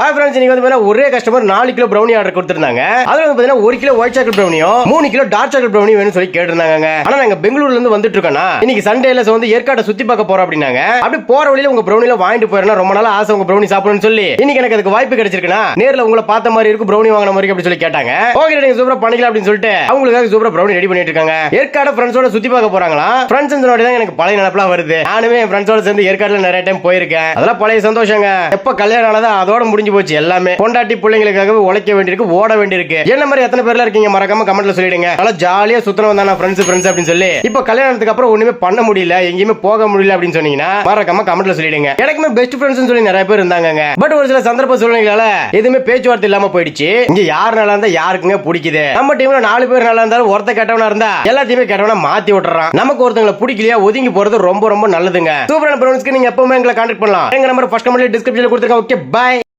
Hi friends நீங்க வந்து பார்த்தீங்கன்னா ஒரே கஸ்டமர் நாலு கிலோ ப்ரௌனி ஆர்டர் கொடுத்துருந்தாங்க. அதுல வந்து பார்த்தீங்கன்னா ஒரு கிலோ ஒயிட் சாக்லேட் ப்ரௌனியும் மூணு கிலோ டார்க் சாக்லேட் ப்ரௌனி வேணும்னு சொல்லி கேட்டிருந்தாங்க ஆனா நாங்க பெங்களூர்ல இருந்து வந்துட்டு இருக்கோம்னா இன்னைக்கு சண்டேல வந்து ஏற்காட்டை சுத்தி பார்க்க போறோம் அப்படின்னாங்க. அப்படி போற வழியில உங்க ப்ரௌனில வாங்கிட்டு போயிருந்தா ரொம்ப நாள் ஆசை உங்க ப்ரௌனி சாப்பிடணும்னு சொல்லி. இன்னைக்கு எனக்கு அதுக்கு வாய்ப்பு கிடைச்சிருக்குன்னா நேர்ல உங்களை பார்த்த மாதிரி இருக்கும் ப்ரௌனி வாங்கின மாதிரி அப்படி சொல்லி கேட்டாங்க. ஓகே நீங்க சூப்பரா பண்ணிக்கலாம் அப்படின்னு சொல்லிட்டு அவங்களுக்காக சூப்பரா ப்ரௌனி ரெடி பண்ணிட்டு இருக்காங்க. ஏற்காடு ஃப்ரெண்ட்ஸோட சுத்தி பார்க்க போறாங்களா? ஃப்ரெண்ட்ஸ் தான் எனக்கு பழைய நினப்பெல்லாம் வருது. நானுமே என் ஃப்ரெண்ட்ஸோட சேர்ந்து ஏற்காடுல நிறைய டைம் போயிருக்கேன். அதெல்லாம் பழைய சந்தோஷங்க. எப்ப கல்யாணம் ஆனதா அதோட முடிஞ்சு போச்சு எல்லாமே. பொண்டாட்டி பிள்ளைங்களுக்காக உழைக்க வேண்டியிருக்கு ஓட வேண்டியிருக்கு. என்ன மாதிரி எத்தனை பேர்ல இருக்கீங்க? மறக்காம கமெண்ட்ல சொல்லிடுங்க. நல்லா ஜாலியா சுத்தனம் வந்தா ஃப்ரெண்ட்ஸ் ஃப்ரெண்ட்ஸ் அப்படின்னு சொல்லி. இப்ப கல்யாணத்துக்கு அப்புறம் ஒண்ணுமே பண்ண முடியல எங்கேயுமே போக முடியல அப்படின்னு சொன்னீங்கன்னா மறக்காம கமெண்ட்ல சொல்லிடுங்க. எனக்குமே பெஸ்ட் ஃப்ரெண்ட்ஸ் சொல்லி நிறைய பேர் இருந்தாங்க பட் ஒரு சில சந்தர்ப்ப சூழ்நிலைகளால எதுவுமே பேச்சுவார்த்தை இல்லாம போயிடுச்சு. இங்க யார் நல்லா இருந்தா யாருக்குங்க பிடிக்குது? நம்ம டீம்ல நாலு பேர் நல்லா இருந்தாலும் ஒருத்த கெட்டவனா இருந்தா எல்லாத்தையுமே கெட்டவனா மாத்தி விட்டுறான். நமக்கு ஒருத்தங்களை பிடிக்கலையா ஒதுங்கி போறது ரொம்ப ரொம்ப நல்லதுங்க. சூப்பரான ப்ரௌன்ஸ்க்கு நீங்க எப்பவுமே எங்களை கான்டாக்ட் பண்ணலாம். எங்க நம்பர் ஃபர்ஸ்ட் கமெண்ட்ல டிஸ்கிரிப்ஷன்ல கொடுத்துருக்கேன். Okay bye